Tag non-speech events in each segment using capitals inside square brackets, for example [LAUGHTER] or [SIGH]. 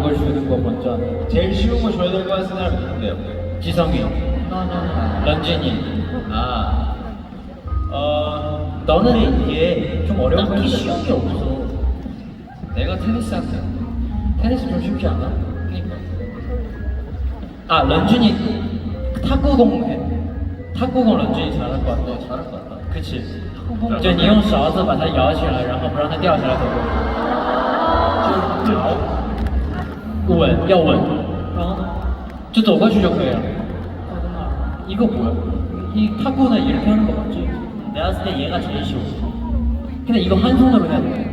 그걸 주는 거 먼저 하네. 제일 쉬운 거 줘야 될 것 같은 사람 누군데요? 지성이, 런쥔이. 아, 어, 너는 이게 좀 어려운 거 딱히 쉬운 게 없어. 내가 테니스 할게. 테니스 좀 쉽지 않아? 그니까. 아 런쥔이 탁구공 해. 탁구공 런쥔이 잘할 것 같아. 잘할 것 같다. 그치. 就你用勺子把它摇起来，然后不让它掉下来都就 摇。稳，要稳，然后就走过去就可以了。一个뭐야 이 탁구는 이렇게 하는 거 맞지? 내가 봤을 때 얘가 제일 쉬워. 근데 이거 한 손으로 해야 돼.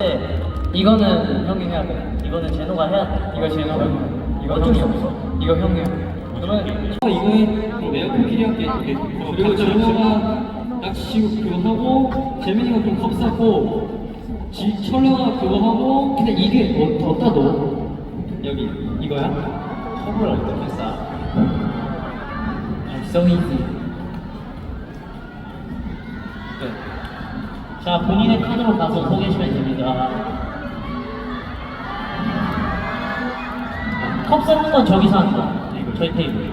네, 이거는 형이 해야 돼. 이거는 제노가 해야 돼. 이거 제노가 해. 이거 어쩔 수 형이 없어. 이거 형이 해. 그러면 이거에 내가 코끼리 할게 그리고 정호가 낚시 그거 하고 재민이가 그럼 컵 쌓고 지, 철러가 그거 하고 근데 이게 어, 어디다 넣어? 여기 이거야? 컵을 어떻게 쌓아? 발성이 네. 자 본인의 칸으로 가서 소개하시면 됩니다. 컵 쌓는 건 저기서 하는 거. 저희 테이블.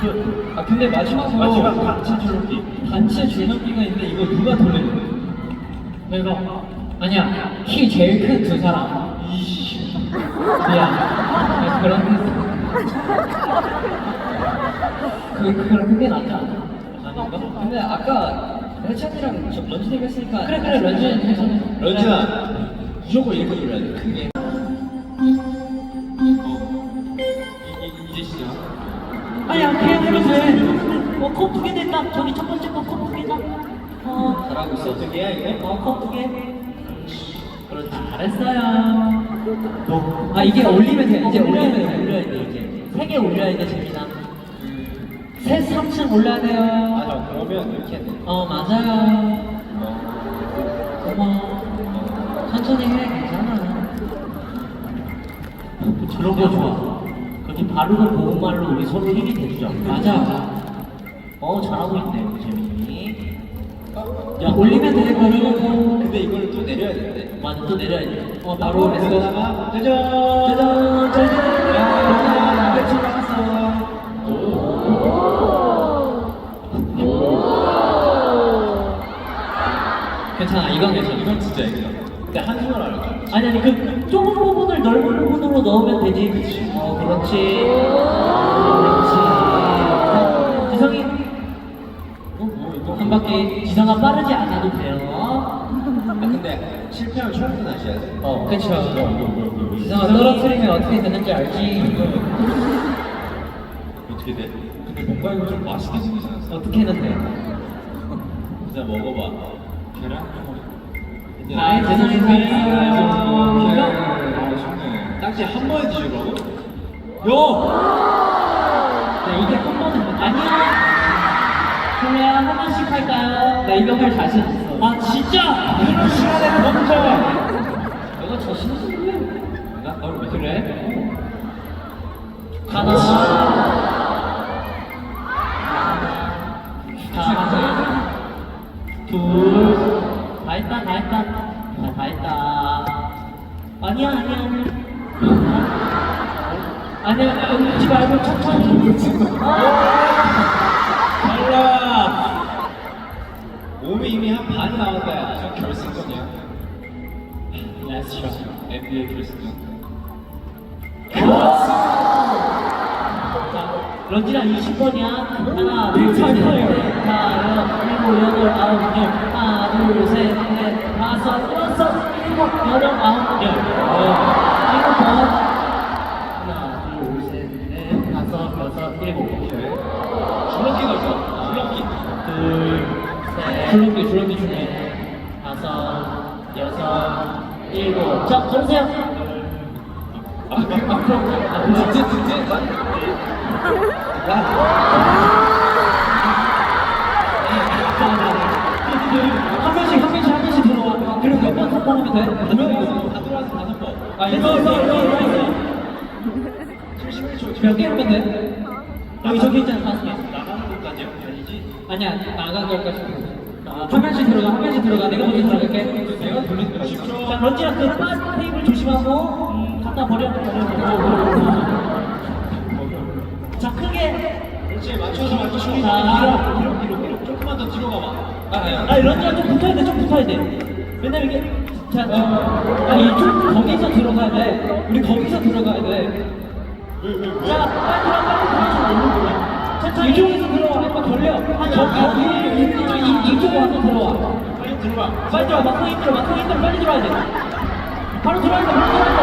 그, 아 근데 마지막으로 마지막 단체 줄넘기. 단체 줄넘기가 있는데 이거 누가 돌리는 거야? 내가 아니야 키 제일 큰 두 사람. 미안. 아, 그런 그 그런 게 낫지 않아? 아닌가? 근데 아까 해찬이랑 저 런쥔이가 했으니까 그래 그래 런쥔 해서. 런쥔아, 무조건 이렇게 돌려야 돼. 크게. 이- 이제 시작 아니야 그냥 그러세 어컵 두개 됐다 저기 첫 번째 거컵두 개다 어 잘하고 있어. 어떻게 해야 이거? 어컵두개 그렇지 잘했어요 아 이게 올리면 돼 이제 올려야 돼 올려야 돼 이제. 세 개 올려야 돼 재민아 세 3층 올려야 돼요. 맞아, 그러면 이렇게 해야 돼. 어 맞아요. 어. 고마워 천천히 해 괜찮아. 저런 거 좋아. 그렇게 바르고 고운 말로 우리 서로 힘이 돼주자 맞아. 어 잘하고 있네 우리 재민이 야 올리면 돼 그러고 근데 이걸 또 내려야 되는데. 맞아 또 내려야 돼 어 바로 바로 내려다가 짜잔! 짜잔 짜잔. 야, 나갔어. 괜찮아 이건 괜찮아. 이건 진짜 애기다. 근데 한 손으로 하는 거야. 아니 아니 그 좁은 부분을 넓은 부분으로 넣으면 되지. 그렇지 어 그렇지. 그렇지. 지성이. 어, 뭐 이거 한 바퀴 지성아 빠르지 않아도 돼요 아, 근데 실패하면 다시 해야 돼. 어 그쵸 지성아 떨어뜨리면 어떻게 되는지 알지 어떻게 돼? 근데 뭔가 이거 좀 맛있게 생기지 않았어? 어떻게 했는데 진짜 먹어봐. 계란? 아이, 죄송해요. 아, 딱지 한 번에 뒤주라고? 야 그래야 하나씩 할까요? 나 이거 할 자신 있어 아 진짜? 이런 시간에 멈춰! 내가 자신 있어 나? 너를 왜 그래? 하나 하나 둘 다 했다 다 했다. 다, 다 했다. 아니야 아니야. 아니야 아니야. 울지 말고 천천히. 달라! 몸이 이미 한 반이 나왔다. 결승전이야. Let's try NBA 결승전. 런지랑 20번이야. 하나, 둘, 셋, 넷, 다섯, 일곱, 여덟, 아홉, 열. 하나, 둘, 셋, 넷, 다섯, 여섯, 일곱, 여덟, 아홉, 열. 어, 일곱 번. 셋. 줄넘기, 줄넘기, 줄넘기. 다섯, 여섯, 일곱. 자, 걸으세요. 직진. 야, 한 명씩 한 명씩 한 명씩 들어와. 그리고 몇번 성공하면 돼? 다 들어와서 다섯 번. 아, 이거 이거 이거 이거 이거. 71초. 몇개 하면 돼? 여기 저기 있잖아 다섯 개. 나가는 것까지요? 아니지? 아니야 나간 것까지. 아, 한 명씩 들어가 한 명씩 들어가. 내가 먼저 들어갈게. 내가 돌린 거 10초. 자 런지랑 그 빠- 테이블 조심하고 음, 아 버려. 자 크게. 그렇지 맞춰서 맞춰서. 자. 뒤로 뒤로 뒤로 뒤로 조금만 더 뒤로 가봐. 아, 아 이런 데좀 붙어야 돼 좀 붙어야 돼. 왜냐면 이게 자 아, 이쪽 거기서 들어가야 돼. 우리 거기서 들어가야 돼. 자, 빨리 들어가, 빨리 들어가. 이쪽에서 들어와, 한번 걸려. 한 저, 거기, 이쪽, 이- 이쪽으로 한번 들어와. 빨리 들어가 빨리 들어와, 막상 힘들어, 막상 힘들어, 빨리 들어와야 돼. 바로 들어와야 돼, 바로 들어와야 돼.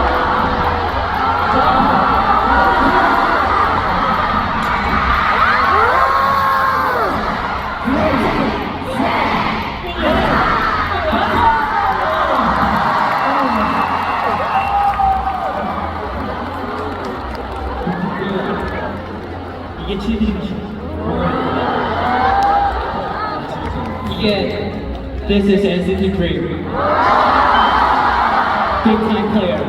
This is NCT Dream. Big time player.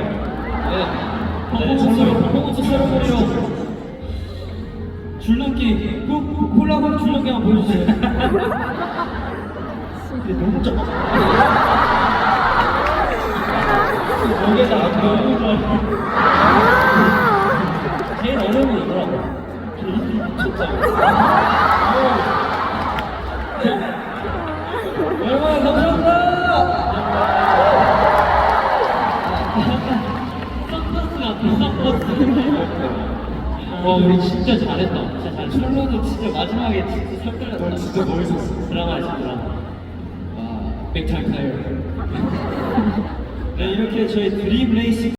세레모니로 줄넘기 그 콜라보 줄넘기 한번 보여주세요. [LAUGHS] 너무 작 여기에다 너무 좋아. 제일 어려운 거 이거라고. 여러 와 우리 진짜 잘했다. 진짜 잘. 철로도 진짜 마지막에 진짜 살 떨렸다. 진짜 멋있었어 드라마지 드라마. 와 빅타임 플레이어. 네 이렇게 저희 드림 레이싱